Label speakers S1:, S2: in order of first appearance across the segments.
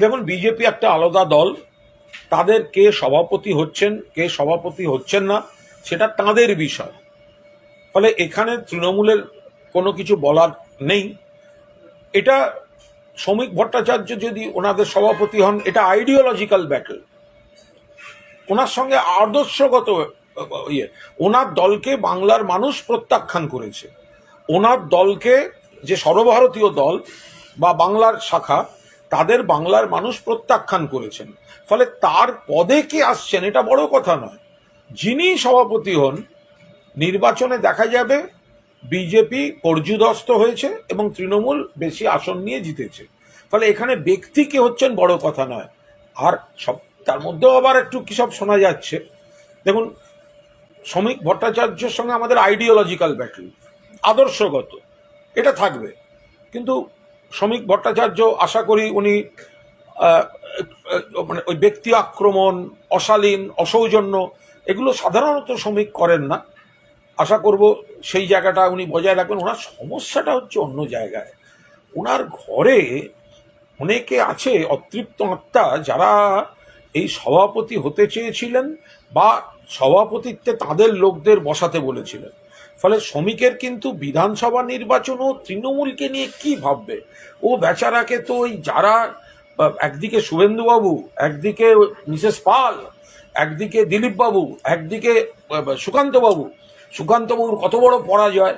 S1: দেখুন, বিজেপি একটা আলাদা দল। তাদের কে সভাপতি হচ্ছেন, কে সভাপতি হচ্ছেন না, সেটা তাদের বিষয়। ফলে এখানে তৃণমূলের কোনো কিছু বলার নেই। এটা শ্রমিক ভট্টাচার্য যদি ওনাদের সভাপতি হন, এটা আইডিওলজিক্যাল ব্যাটল ওনার সঙ্গে আদর্শগত ইয়ে ওনার দলকে বাংলার মানুষ প্রত্যাখ্যান করেছে। ওনার দলকে যে সর্বভারতীয় দল বা বাংলার শাখা তাদের বাংলার মানুষ প্রত্যাখ্যান করেছেন। ফলে তার পদে কে আসছেন এটা বড় কথা নয়। যিনি সভাপতি হন, নির্বাচনে দেখা যাবে বিজেপি পর্যুদস্ত হয়েছে এবং তৃণমূল বেশি আসন নিয়ে জিতেছে। ফলে এখানে ব্যক্তি কে হচ্ছেন বড় কথা নয়। আর সব, তার মধ্যেও আবার একটু কি সব শোনা যাচ্ছে। দেখুন, শ্রমিক ভট্টাচার্যের সঙ্গে আমাদের আইডিওলজিক্যাল ব্যাটল আদর্শগত, এটা থাকবে। কিন্তু শ্রমিক ভট্টাচার্য, আশা করি উনি মানে ওই ব্যক্তি আক্রমণ, অশালীন, অসৌজন্য, এগুলো সাধারণত শ্রমিক করেন না। আশা করব সেই জায়গাটা উনি বজায় রাখবেন। ওনার সমস্যাটা হচ্ছে অন্য জায়গায়। ওনার ঘরে অনেকে আছে, অতৃপ্ত আত্মা, যারা এই সভাপতি হতে চেয়েছিলেন বা সভাপতিত্বে তাদের লোকদের বসাতে বলেছিলেন। ফলে শ্রমিকের কিন্তু বিধানসভা নির্বাচনও তৃণমূলকে নিয়ে কি ভাববে? ও বেচারাকে তো ওই যারা একদিকে শুভেন্দুবাবু, একদিকে মিসেস পাল, একদিকে দিলীপবাবু, একদিকে সুকান্তবাবু। সুকান্তবাবুর কত বড় পরাজয়।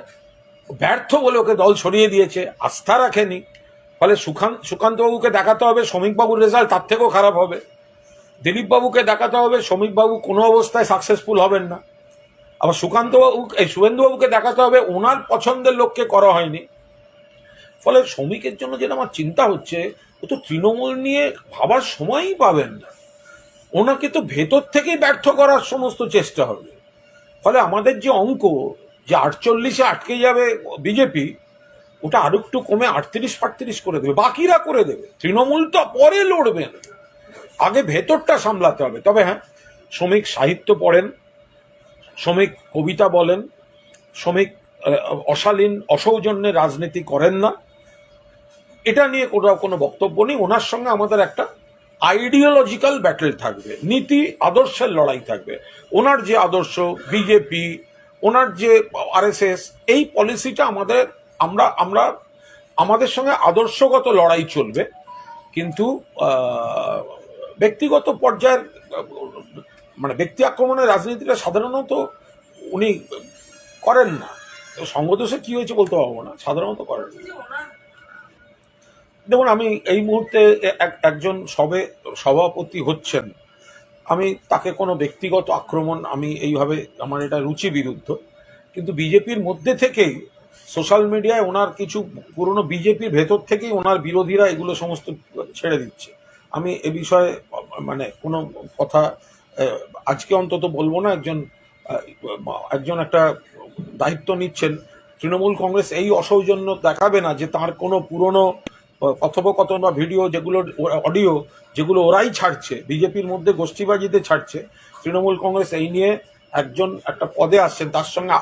S1: ব্যর্থ বলে ওকে দল সরিয়ে দিয়েছে, আস্থা রাখেনি। ফলে সুখান, সুকান্তবাবুকে দেখাতে হবে শ্রমিকবাবুর রেজাল্ট তার থেকেও খারাপ হবে। দিলীপবাবুকে দেখাতে হবে শ্রমিকবাবু কোনো অবস্থায় সাকসেসফুল হবেন না। আবার সুকান্তবাবু এই শুভেন্দুবাবুকে দেখাতে হবে ওনার পছন্দের লোককে করা হয়নি। ফলে শ্রমিকের জন্য যেটা আমার চিন্তা হচ্ছে, ও তো তৃণমূল নিয়ে ভাবার সময়ই পাবেন না। ওনাকে তো ভেতর থেকেই ব্যর্থ করার সমস্ত চেষ্টা হবে। ফলে আমাদের যে অঙ্ক, যে আটচল্লিশে আটকে যাবে বিজেপি, ওটা আরও একটু কমে আটত্রিশ ফাটত্রিশ করে দেবে। বাকিরা করে দেবে। তৃণমূল তো পরে লড়বেন আগে ভেতরটা সামলাতে হবে। তবে হ্যাঁ শ্রমিক সাহিত্য পড়েন শ্রমিক কবিতা বলেন, শ্রমিক অশালীন, অসৌজন্যে রাজনীতি করেন না। এটা নিয়ে কোথাও কোনো বক্তব্য নেই। ওনার সঙ্গে আমাদের একটা আইডিওলজিক্যাল ব্যাটেল থাকবে, নীতি আদর্শের লড়াই থাকবে। ওনার যে আদর্শ বিজেপি ওনার যে আরএসএস এই পলিসিটা আমাদের, আমরা আমরা, আমাদের সঙ্গে আদর্শগত লড়াই চলবে। কিন্তু ব্যক্তিগত পর্যায়ের মানে ব্যক্তি আক্রমণের রাজনীতিটা সাধারণত উনি করেন না। সঙ্গদোষে কি হয়েছে বলতে পারব না, সাধারণত করেন। দেখুন, আমি এই মুহূর্তে এক- একজন সবে সভাপতি হচ্ছেন। আমি তাকে কোনো ব্যক্তিগত আক্রমণ, আমি এইভাবে আমার এটা রুচি বিরুদ্ধ। কিন্তু বিজেপির মধ্যে থেকেই, সোশ্যাল মিডিয়ায় ওনার কিছু পুরনো বিজেপির ভেতর থেকেই ওনার বিরোধীরা এগুলো সমস্ত ছেড়ে দিচ্ছে। আমি এ বিষয়ে মানে কোনো কথা আজকে অন্তত বলব না, একজন একজন একটা দায়িত্ব নিচ্ছেন। তৃণমূল কংগ্রেস এই অসৌজন্য দেখাবে না যে তার কোনো পুরনো কথোপকথন বা ভিডিও যেগুলো, অডিও যেগুলো ওরাই ছাড়ছে, বিজেপির মধ্যে গোষ্ঠীবাজিতে ছাড়ছে, তৃণমূল কংগ্রেস এই নিয়ে একজন একটা পদে আসছেন, তার সঙ্গে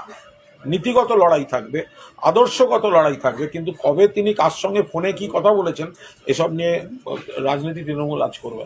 S1: নীতিগত লড়াই থাকবে, আদর্শগত লড়াই থাকবে, কিন্তু কবে তিনি কার সঙ্গে ফোনে কি কথা বলেছেন, এসব নিয়ে রাজনীতি তৃণমূল আজ করবেন